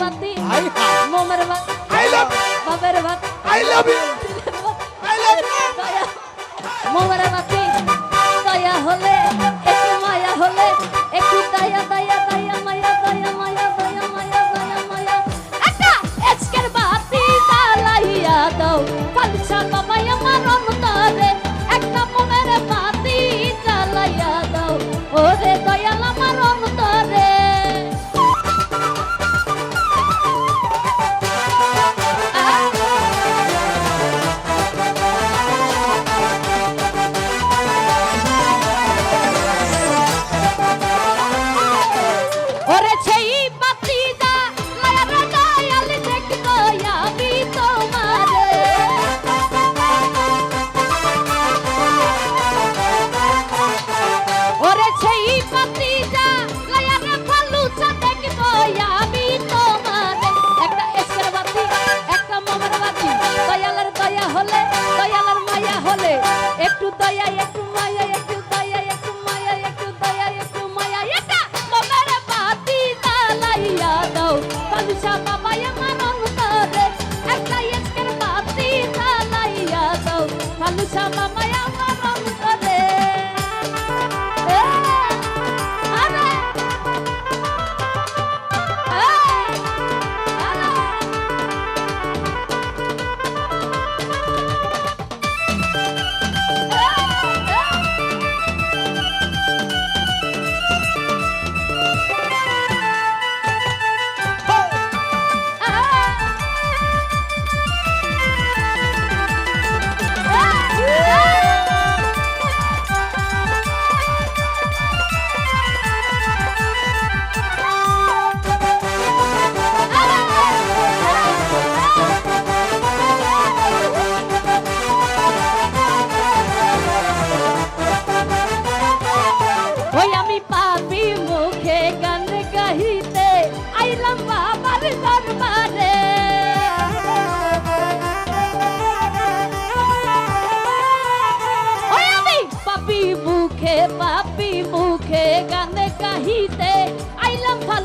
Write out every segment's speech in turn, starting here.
মোমরবাতি মোমরবাতি Kuşa babaya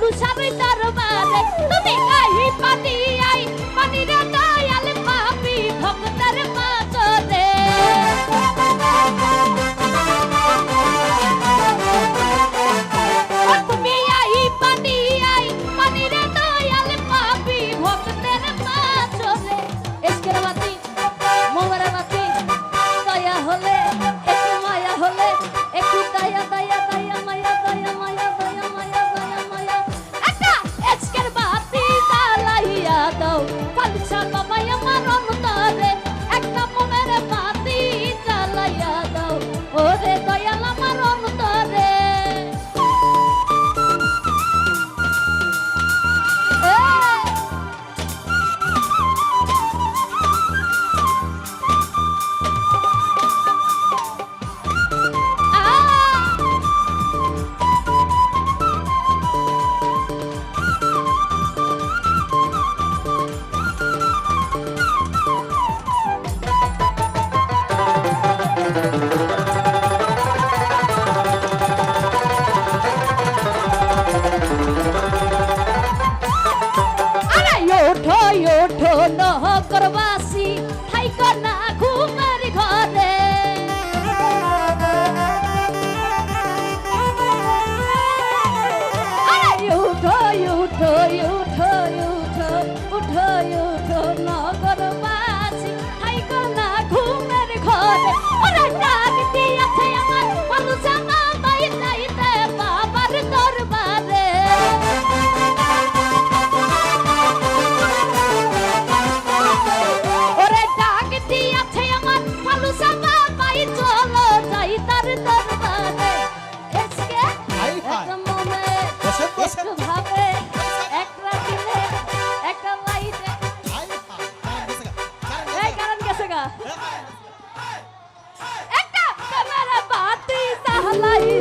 গুছাবি দরবারে তুমি কাহি পাতি ওঠো ওঠো নহগরবাসী থাইকো না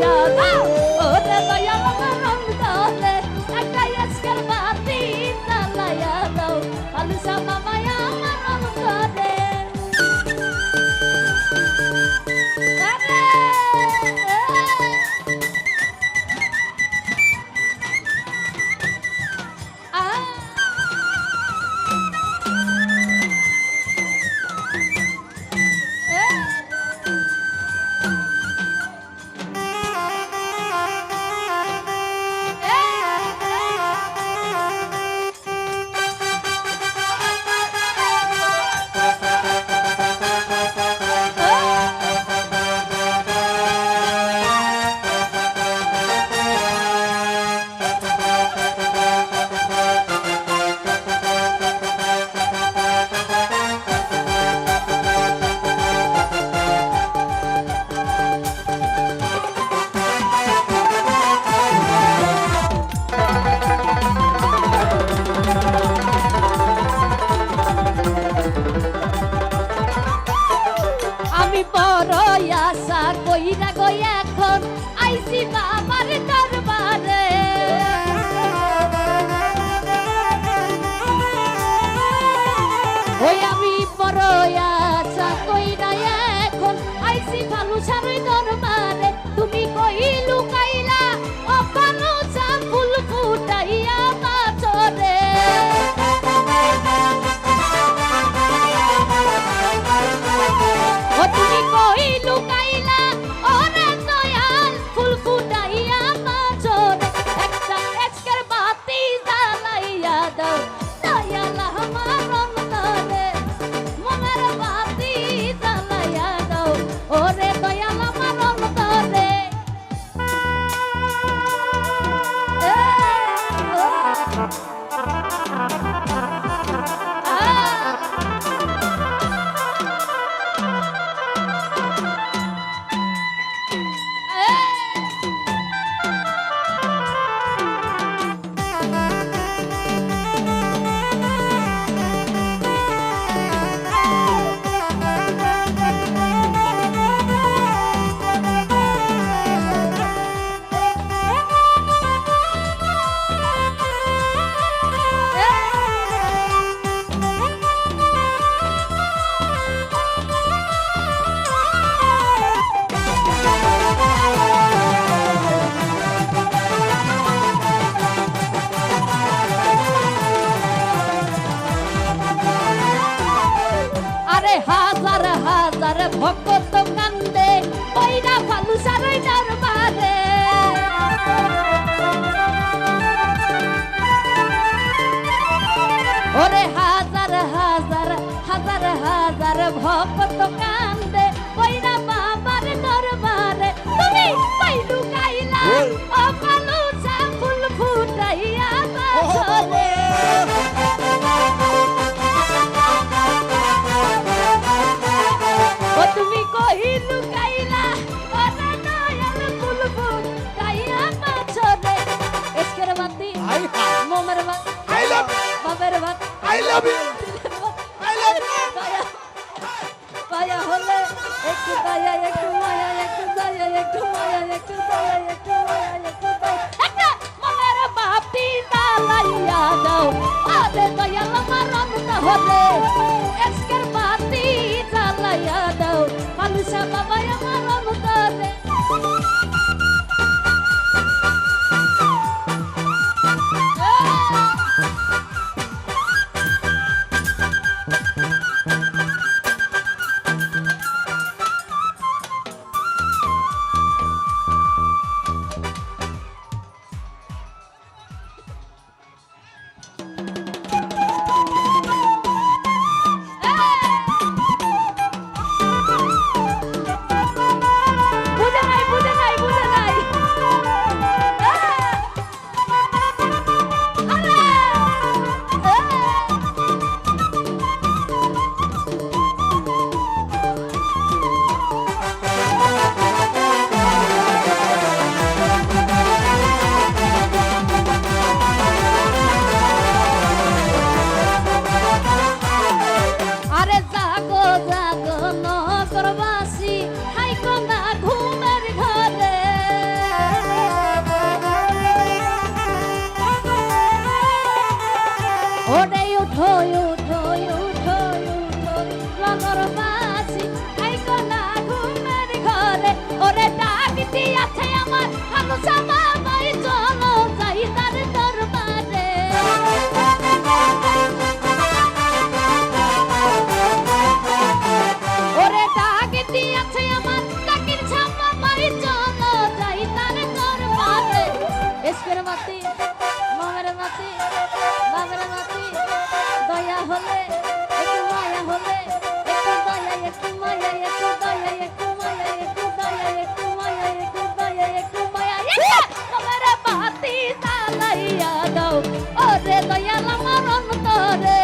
love. কইরা গই এখন আইসি মা। হাজার হাজার ভক্ত কান্দে পয়রা ফালুসা রইনার বারে ওরে হাজার হাজার হাজার হাজার ভক্ত কান্দে পয়রা বাবার দরবারে। তুমি পাইলু লুকাইলা ও। ফালুসা ফুল ফুটাইয়া বাসরে love you I love you পায়া হলে একটু দয়া একটু মায়া, একটু দয়া, একটু মায়া, একটু দয়া, একটু মায়া, একটু দয়া। আচ্ছা, একটা মনের বাপটি তালাইয়া দাও আরে দয়াল, আমার অন্ত হলে ওরে দয়াল আমার অন্তরে